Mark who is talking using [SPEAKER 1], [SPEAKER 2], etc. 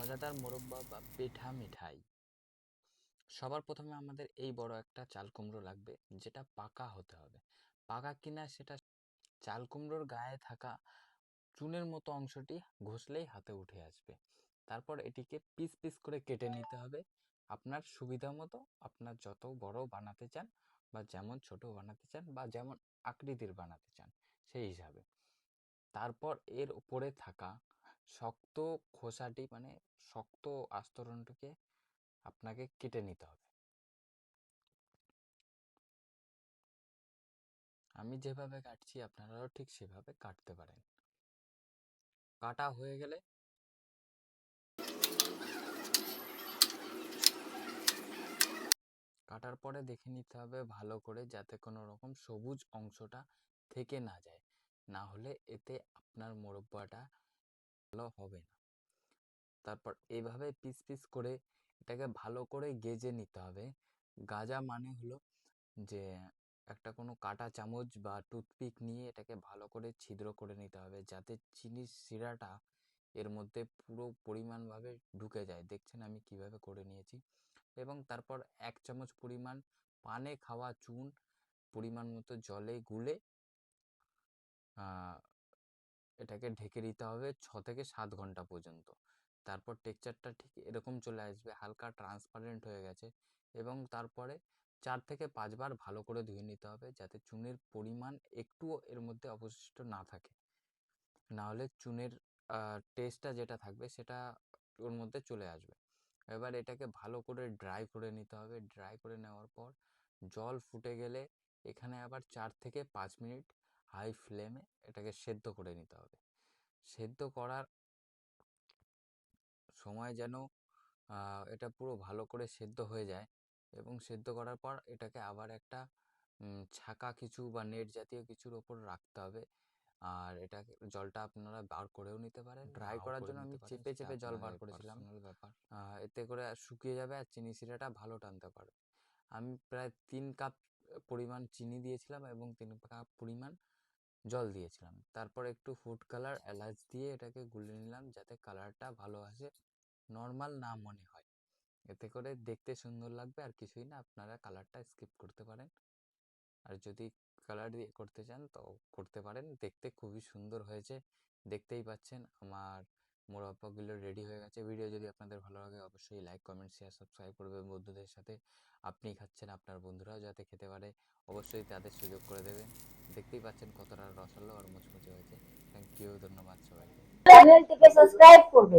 [SPEAKER 1] মজাদার মোরব্বা বা পিঠা মিঠাই। সবার প্রথমে আমাদের এই বড় একটা চাল কুমড়ো লাগবে, যেটা পাকা হতে হবে। পাকা কিনা সেটা চাল কুমড়োর গায়ে থাকা চুনের মতো অংশটি ঘষলেই হাতে উঠে আসবে। তারপর এটিকে পিস পিস করে কেটে নিতে হবে। আপনার সুবিধা মতো আপনার যত বড় বানাতে চান বা যেমন ছোট বানাতে চান বা যেমন আকৃতির বানাতে চান সেই হিসাবে। তারপর এর উপরে থাকা শক্ত খোসাটি মানে শক্ত আস্তরণটিকে আপনাকে কেটে নিতে হবে। আমি যেভাবে কাটছি, আপনারাও ঠিক সেভাবে কাটতে পারেন। কাটা হয়ে গেলে কাটার পরে দেখে নিতে হবে ভালো করে, যাতে কোনো রকম সবুজ অংশটা থেকে না যায়। না হলে এতে আপনার মোরব্বাটা ভালো হবে না। তারপর এইভাবে পিস পিস করে এটাকে ভালো করে গেজে নিতে হবে। গাজা মানে হলো যে একটা কোনো কাঁটা চামচ বা টুথপিক নিয়ে এটাকে ভালো করে ছিদ্র করে নিতে হবে যাতে চিনির শিরাটা এর মধ্যে পুরো পরিমাণভাবে ঢুকে যায়। দেখছেন আমি কীভাবে করে নিয়েছি? এবং তারপর এক চামচ পরিমাণ পানে খাওয়া চুন, পরিমাণ মতো জলে গুলে এটাকে ঢেকে দিতে হবে ছ থেকে সাত ঘণ্টা পর্যন্ত। তারপর টেক্সচারটা ঠিক এরকম চলে আসবে, হালকা ট্রান্সপারেন্ট হয়ে গেছে এবং তারপরে চার থেকে পাঁচবার ভালো করে ধুয়ে নিতে হবে যাতে চুনের পরিমাণ একটুও এর মধ্যে অবশিষ্ট না থাকে। নাহলে চুনের টেস্টটা যেটা থাকবে সেটা ওর মধ্যে চলে আসবে। এবার এটাকে ভালো করে ড্রাই করে নিতে হবে। ড্রাই করে নেওয়ার পর জল ফুটে গেলে এখানে আবার চার থেকে পাঁচ মিনিট হাই ফ্লেমে এটাকে সেদ্ধ করে নিতে হবে। সেদ্ধ করার সময় যেন এটা পুরো ভালো করে সেদ্ধ হয়ে যায় এবং সেদ্ধ করার পর এটাকে আবার একটা ছাকা কিছু বা নেট জাতীয় কিছুর ওপর রাখতে হবে। আর এটা জলটা আপনারা বার করেও নিতে পারেন। ড্রাই করার জন্য আমি চেপে চেপে জল বার করেছিলাম। ব্যাপার। এতে করে শুকিয়ে যাবে আর চিনি শিরাটা ভালো টানতে পারবে। আমি প্রায় তিন কাপ পরিমাণ চিনি দিয়েছিলাম এবং তিন কাপ পরিমাণ জল দিয়েছিলাম। তারপর একটু ফুড কালার এলাচ দিয়ে এটাকে গুলে নিলাম যাতে কালারটা ভালো আসে নর্মাল না মনে হয়। এতে করে দেখতে সুন্দর লাগবে আর কিছুই না, আপনারা কালারটা স্কিপ করতে পারেন। আর যদি কালার দিয়ে করতে চান তো করতে পারেন। দেখতে খুবই সুন্দর হয়েছে, দেখতেই পাচ্ছেন আমার মোরব্বাগুলো রেডি হয়ে গেছে। ভিডিও যদি আপনাদের ভালো লাগে অবশ্যই লাইক কমেন্ট শেয়ার সাবস্ক্রাইব করবেন বন্ধুদের সাথে। আপনি খাচ্ছেন আপনার বন্ধুরাও যাতে খেতে পারে। অবশ্যই তাদের সুযোগ করে দেবেন। দেখতেই পাচ্ছেন কতটা রসালো আর মুচমুচে হয়েছে। থ্যাংক ইউ ধন্যবাদ সবাইকে।
[SPEAKER 2] চ্যানেলটিকে সাবস্ক্রাইব করবে।